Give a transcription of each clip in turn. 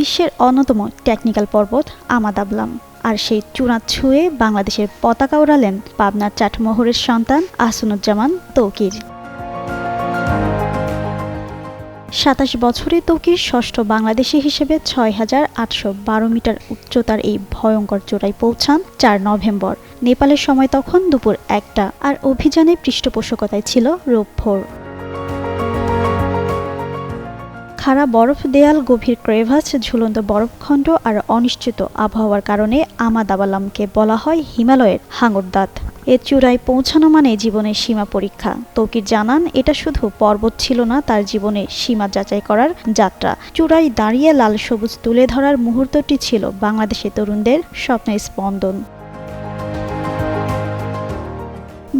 বিশ্বের অন্যতম টেকনিক্যাল পর্বত আমাদাবলাম। আর সেই চূড়া ছুঁয়ে বাংলাদেশের পতাকা ওড়ালেন পাবনার চাটমোহরের সন্তান আসুনুজ্জামান তৌকির। সাতাশ বছরে তৌকির ষষ্ঠ বাংলাদেশি হিসেবে ছয় হাজার আটশো বারো মিটার উচ্চতার এই ভয়ঙ্কর চূড়ায় পৌঁছান চার নভেম্বর। নেপালের সময় তখন দুপুর একটা আর অভিযানে পৃষ্ঠপোষকতায় ছিল রূপভোর খাড়া বরফ দেয়াল গভীর ক্রেভাস, ঝুলন্ত বরফখণ্ড আর অনিশ্চিত আবহাওয়ার কারণে আমাদাবালামকে বলা হয় হিমালয়ের হাঙরদাঁত। এ চূড়ায় পৌঁছানো মানে জীবনের সীমা পরীক্ষা। তৌকির জানান, এটা শুধু পর্বত ছিল না, তার জীবনে সীমা যাচাই করার যাত্রা। চূড়ায় দাঁড়িয়ে লাল সবুজ তুলে ধরার মুহূর্তটি ছিল বাংলাদেশের তরুণদের স্বপ্নের স্পন্দন।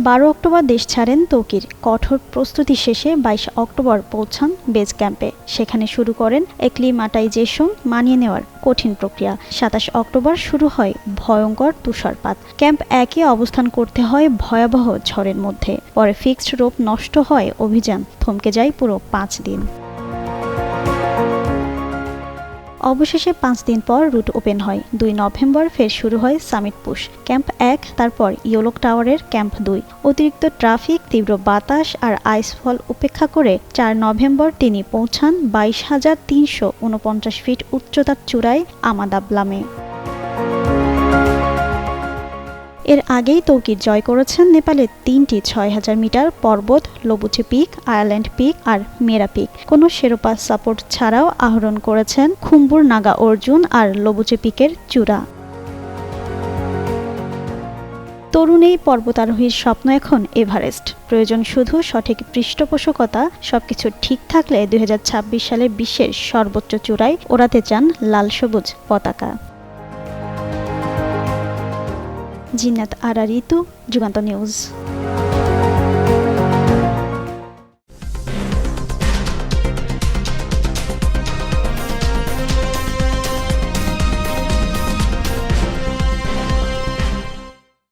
বারো অক্টোবর দেশ ছাড়েন তৌকির। কঠোর প্রস্তুতি শেষে বাইশ অক্টোবর পৌঁছান বেজ ক্যাম্পে। সেখানে শুরু করেন একলিমাটাইজেশন মানিয়ে নেওয়ার কঠিন প্রক্রিয়া। সাতাশ অক্টোবর শুরু হয় ভয়ঙ্কর তুষারপাত। ক্যাম্প একে অবস্থান করতে হয় ভয়াবহ ঝড়ের মধ্যে। পরে ফিক্সড রোপ নষ্ট হয় অভিযান। থমকে যায় পুরো পাঁচ দিন। অবশেষে পাঁচ দিন পর রুট ওপেন হয়। দুই নভেম্বর ফের শুরু হয় সামিট পুশ। ক্যাম্প এক, তারপর ইয়োলক টাওয়ারের ক্যাম্প দুই। অতিরিক্ত ট্রাফিক, তীব্র বাতাস আর আইসফল উপেক্ষা করে চার নভেম্বর তিনি পৌঁছান বাইশ হাজার তিনশো উনপঞ্চাশ ফিট উচ্চতার চূড়ায় আমাদাবলামে। এর আগেই তৌকির জয় করেছেন নেপালের তিনটি ছয় হাজার মিটার পর্বত, লবুচে পিক, আয়ারল্যান্ড পিক আর মেরা পিক। কোনো শেরোপা সাপোর্ট ছাড়াও আহরণ করেছেন খুম্বুর নাগা অর্জুন আর লবুচে পিকের চূড়া। তরুণ এই পর্বতারোহীর স্বপ্ন এখন এভারেস্ট। প্রয়োজন শুধু সঠিক পৃষ্ঠপোষকতা, সবকিছু ঠিক থাকলে দুই হাজার ছাব্বিশ সালে বিশ্বের সর্বোচ্চ চূড়ায় ওড়াতে চান লাল সবুজ পতাকা। Jinat Arari itu, Juganto News.